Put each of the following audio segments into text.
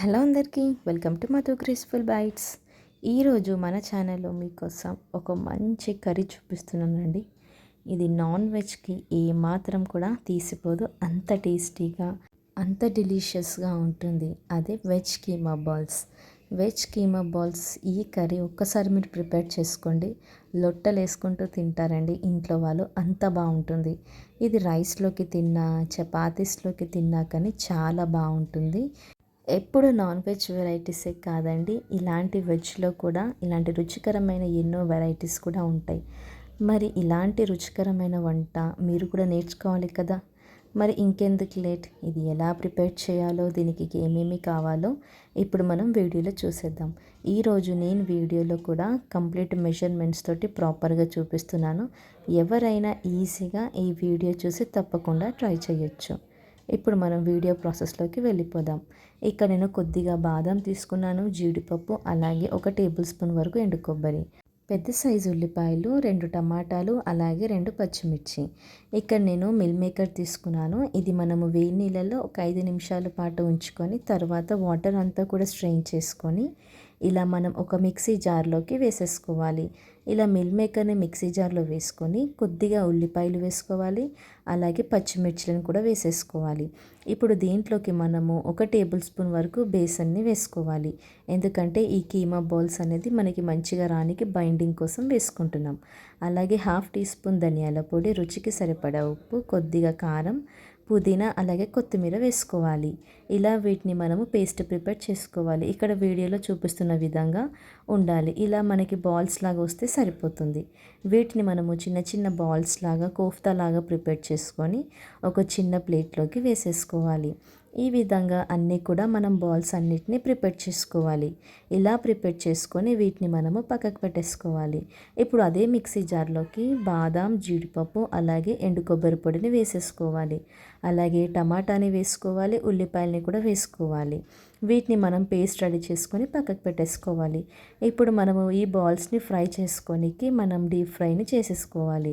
Hello అందరికీ welcome to Madhu graceful bites ఈరోజు మన ఛానల్లో మీకోసం ఒక మంచి కర్రీ చూపిస్తున్నానండి. ఇది నాన్ వెజ్కి ఏ మాత్రం కూడా తీసిపోదు అంత టేస్టీగా అంత డెలిషియస్గా ఉంటుంది. అదే veg keema balls. Veg keema balls ఈ కర్రీ ఒక్కసారి మీరు ప్రిపేర్ చేసుకోండి. లొట్టలు వేసుకుంటూ తింటారండి. ఇంట్లో వాళ్ళు అంత బాగుంటుంది. ఇది రైస్లోకి తిన్నా చపాతీస్లోకి తిన్నా కానీ చాలా బాగుంటుంది. ఎప్పుడు నాన్ వెజ్ వెరైటీసే కాదండి. ఇలాంటి వెజ్లో కూడా ఇలాంటి రుచికరమైన ఎన్నో వెరైటీస్ కూడా ఉంటాయి. మరి ఇలాంటి రుచికరమైన వంట మీరు కూడా నేర్చుకోవాలి కదా? మరి ఇంకెందుకు లేట్? ఇది ఎలా ప్రిపేర్ చేయాలో దీనికి ఏమేమి కావాలో ఇప్పుడు మనం వీడియోలో చూసేద్దాం. ఈరోజు నేను వీడియోలో కూడా కంప్లీట్ మెజర్మెంట్స్ తోటి ప్రాపర్గా చూపిస్తున్నాను. ఎవరైనా ఈజీగా ఈ వీడియో చూసి తప్పకుండా ట్రై చేయొచ్చు. ఇప్పుడు మనం వీడియో ప్రాసెస్లోకి వెళ్ళిపోదాం. ఇక్కడ నేను కొద్దిగా బాదం తీసుకున్నాను జీడిపప్పు అలాగే ఒక టేబుల్ స్పూన్ వరకు ఎండు కొబ్బరి. పెద్ద సైజు ఉల్లిపాయలు రెండు టమాటాలు అలాగే రెండు పచ్చిమిర్చి. ఇక్కడ నేను మిల్ మేకర్ తీసుకున్నాను. ఇది మనము వేడి నీళ్ళలో ఒక ఐదు నిమిషాల పాటు ఉంచుకొని తర్వాత వాటర్ అంతా కూడా స్ట్రెయిన్ చేసుకొని ఇలా మనం ఒక మిక్సీ జార్లోకి వేసేసుకోవాలి. ఇలా మిల్ మేకర్ని మిక్సీ జార్లో వేసుకొని కొద్దిగా ఉల్లిపాయలు వేసుకోవాలి. అలాగే పచ్చిమిర్చిలను కూడా వేసేసుకోవాలి. ఇప్పుడు దీంట్లోకి మనము ఒక టేబుల్ స్పూన్ వరకు బేసన్ని వేసుకోవాలి. ఎందుకంటే ఈ కీమా బాల్స్ అనేది మనకి మంచిగా రానికి బైండింగ్ కోసం వేసుకుంటున్నాం. అలాగే హాఫ్ టీ స్పూన్ ధనియాల పొడి రుచికి సరిపడా ఉప్పు కొద్దిగా కారం పుదీనా అలాగే కొత్తిమీర వేసుకోవాలి. ఇలా వీటిని మనము పేస్ట్ ప్రిపేర్ చేసుకోవాలి. ఇక్కడ వీడియోలో చూపిస్తున్న విధంగా ఉండాలి. ఇలా మనకి బాల్స్ లాగా వస్తే సరిపోతుంది. వీటిని మనము చిన్న చిన్న బాల్స్ లాగా కోఫ్తా లాగా ప్రిపేర్ చేసుకొని ఒక చిన్న ప్లేట్లోకి వేసేసుకోవాలి. ఈ విధంగా అన్నీ కూడా మనం బాల్స్ అన్నిటినీ ప్రిపేర్ చేసుకోవాలి. ఇలా ప్రిపేర్ చేసుకొని వీటిని మనము పక్కకు పెట్టేసుకోవాలి. ఇప్పుడు అదే మిక్సీ జార్లోకి బాదాం జీడిపప్పు అలాగే ఎండు కొబ్బరి పొడిని వేసేసుకోవాలి. అలాగే టమాటాని వేసుకోవాలి ఉల్లిపాయలని కూడా వేసుకోవాలి. వీటిని మనం పేస్ట్ రెడీ చేసుకొని పక్కకు పెట్టేసుకోవాలి. ఇప్పుడు మనము ఈ బాల్స్ని ఫ్రై చేసుకోనికి మనం డీప్ ఫ్రైని చేసేసుకోవాలి.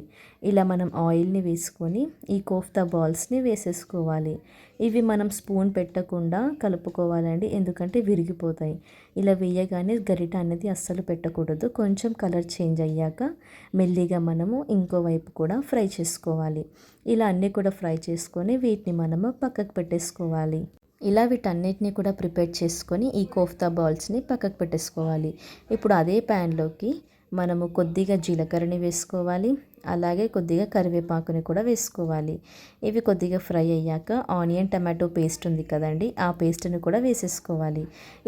ఇలా మనం ఆయిల్ని వేసుకొని ఈ కోఫ్తా బాల్స్ని వేసేసుకోవాలి. ఇవి మనం స్పూన్ పెట్టకుండా కలుపుకోవాలండి ఎందుకంటే విరిగిపోతాయి. ఇలా వేయగానే గరిట అనేది అస్సలు పెట్టకూడదు కొంచెం కలర్ చేంజ్ అయ్యాక మెల్లిగా మనము ఇంకో వైపు కూడా ఫ్రై చేసుకోవాలి. ఇలా అన్నీ కూడా ఫ్రై చేసుకొని వీటిని మనము పక్కకు పెట్టేసుకోవాలి. ఇలా వీటన్నిటిని కూడా ప్రిపేర్ చేసుకొని ఈ కోఫ్తా బాల్స్ని పక్కకు పెట్టేసుకోవాలి. ఇప్పుడు అదే ప్యాన్లోకి మనము కొద్దిగా జీలకర్రని వేసుకోవాలి. అలాగే కొద్దిగా కరివేపాకుని కూడా వేసుకోవాలి. ఇవి కొద్దిగా ఫ్రై అయ్యాక ఆనియన్ టమాటో పేస్ట్ ఉంది కదండి ఆ పేస్ట్ని కూడా వేసేసుకోవాలి.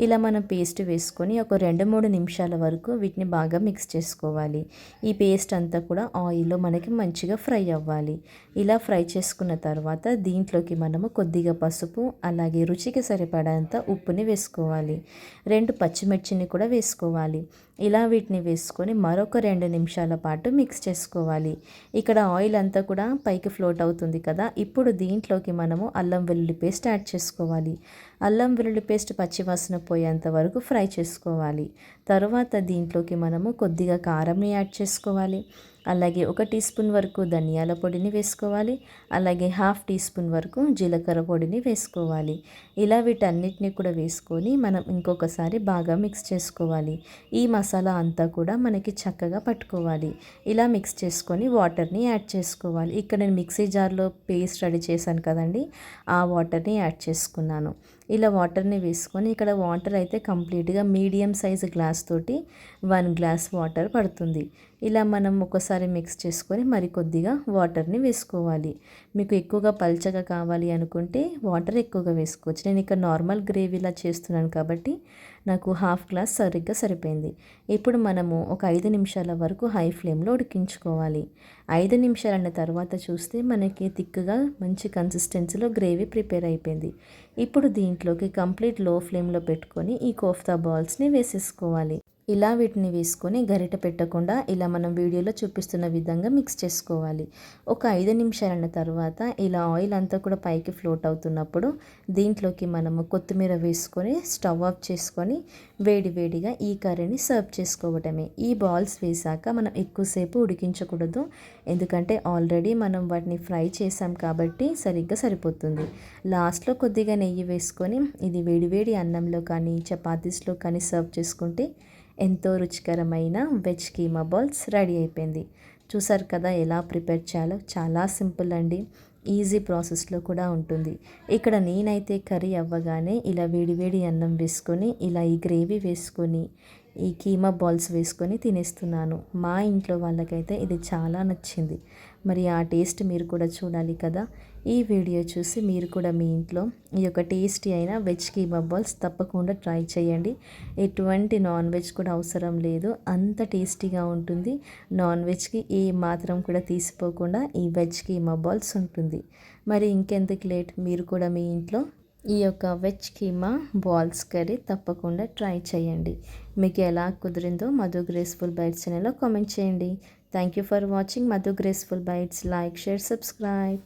ఇలా మనం పేస్ట్ వేసుకొని ఒక రెండు మూడు నిమిషాల వరకు వీటిని బాగా మిక్స్ చేసుకోవాలి. ఈ పేస్ట్ అంతా కూడా ఆయిల్లో మనకి మంచిగా ఫ్రై అవ్వాలి. ఇలా ఫ్రై చేసుకున్న తర్వాత దీంట్లోకి మనము కొద్దిగా పసుపు అలాగే రుచికి సరిపడేంత ఉప్పుని వేసుకోవాలి. రెండు పచ్చిమిర్చిని కూడా వేసుకోవాలి. ఇలా వీటిని వేసుకొని మరొక రెండు నిమిషాల పాటు మిక్స్ చేసుకోవాలి. ఇక్కడ ఆయిల్ అంతా కూడా పైకి ఫ్లోట్ అవుతుంది కదా. ఇప్పుడు దీంట్లోకి మనము అల్లం వెల్లుల్లి పేస్ట్ యాడ్ చేసుకోవాలి. అల్లం వెల్లుల్లి పేస్ట్ పచ్చివాసన పోయేంత వరకు ఫ్రై చేసుకోవాలి. తర్వాత దీంట్లోకి మనము కొద్దిగా కారంని యాడ్ చేసుకోవాలి. అలాగే ఒక టీ స్పూన్ వరకు ధనియాల పొడిని వేసుకోవాలి. అలాగే హాఫ్ టీ స్పూన్ వరకు జీలకర్ర పొడిని వేసుకోవాలి. ఇలా వీటన్నిటిని కూడా వేసుకొని మనం ఇంకొకసారి బాగా మిక్స్ చేసుకోవాలి. ఈ మసాలా అంతా కూడా మనకి చక్కగా పట్టుకోవాలి. ఇలా మిక్స్ చేసుకొని వాటర్ని యాడ్ చేసుకోవాలి. ఇక్కడ నేను మిక్సీ జార్లో పేస్ట్ రెడీ చేశాను కదండి ఆ వాటర్ని యాడ్ చేసుకున్నాను. ఇలా వాటర్ని వేసుకొని ఇక్కడ వాటర్ అయితే కంప్లీట్గా మీడియం సైజ్ గ్లాస్ తోటి వన్ గ్లాస్ వాటర్ పడుతుంది. ఇలా మనం ఒకసారి మిక్స్ చేసుకొని మరి కొద్దిగా వాటర్ని వేసుకోవాలి. మీకు ఎక్కువగా పల్చగా కావాలి అనుకుంటే వాటర్ ఎక్కువగా వేసుకోవచ్చు. నేను ఇక్కడ నార్మల్ గ్రేవీలా చేస్తున్నాను కాబట్టి నాకు హాఫ్ గ్లాస్ సరిగ్గా సరిపోయింది. ఇప్పుడు మనము ఒక ఐదు నిమిషాల వరకు హై ఫ్లేమ్లో ఉడికించుకోవాలి. ఐదు నిమిషాలన్న తర్వాత చూస్తే మనకి థిక్గా మంచి కన్సిస్టెన్సీలో గ్రేవీ ప్రిపేర్ అయిపోయింది. ఇప్పుడు దీంట్లోకి కంప్లీట్లో ఫ్లేమ్లో పెట్టుకొని ఈ కోఫ్తా బాల్స్ని వేసేసుకోవాలి. ఇలా వీటిని వేసుకొని గరిట పెట్టకుండా ఇలా మనం వీడియోలో చూపిస్తున్న విధంగా మిక్స్ చేసుకోవాలి. ఒక ఐదు నిమిషాలైన తర్వాత ఇలా ఆయిల్ అంతా కూడా పైకి ఫ్లోట్ అవుతున్నప్పుడు దీంట్లోకి మనము కొత్తిమీర వేసుకొని స్టవ్ ఆఫ్ చేసుకొని వేడివేడిగా ఈ కర్రీని సర్వ్ చేసుకోవటమే. ఈ బాల్స్ వేసాక మనం ఎక్కువసేపు ఉడికించకూడదు. ఎందుకంటే ఆల్రెడీ మనం వాటిని ఫ్రై చేసాం కాబట్టి సరిగ్గా సరిపోతుంది. లాస్ట్లో కొద్దిగా నెయ్యి వేసుకొని ఇది వేడివేడి అన్నంలో కానీ చపాతీస్లో కానీ సర్వ్ చేసుకుంటే ఎంతో రుచికరమైన వెజ్ కీమా బాల్స్ రెడీ అయిపోయింది. చూసారు కదా ఎలా ప్రిపేర్ చేయాలో? చాలా సింపుల్ అండి. ఈజీ ప్రాసెస్లో కూడా ఉంటుంది. ఇక్కడ నేనైతే కర్రీ అవ్వగానే ఇలా వేడివేడి అన్నం వేసుకొని ఇలా ఈ గ్రేవీ వేసుకొని ఈ కీమా బాల్స్ వేసుకొని తినేస్తున్నాను. మా ఇంట్లో వాళ్ళకైతే ఇది చాలా నచ్చింది. మరి ఆ టేస్ట్ మీరు కూడా చూడాలి కదా. ఈ వీడియో చూసి మీరు కూడా మీ ఇంట్లో ఈ యొక్క టేస్టీ అయిన వెజ్ కీమా బాల్స్ తప్పకుండా ట్రై చేయండి. ఎటువంటి నాన్ వెజ్ కూడా అవసరం లేదు. అంత టేస్టీగా ఉంటుంది. నాన్ వెజ్కి ఏ మాత్రం కూడా తీసిపోకుండా ఈ వెజ్ కీమా బాల్స్ ఉంటుంది. మరి ఇంకెందుకు లేట్? మీరు కూడా మీ ఇంట్లో ఈ యొక్క వెజ్ కీమా బాల్స్ కర్రీ తప్పకుండా ట్రై చేయండి. మీకు ఎలా కుదిరిందో మధు గ్రేస్ఫుల్ బైట్స్ అనేలో కామెంట్ చేయండి. Thank you for watching Madhu graceful bites like share subscribe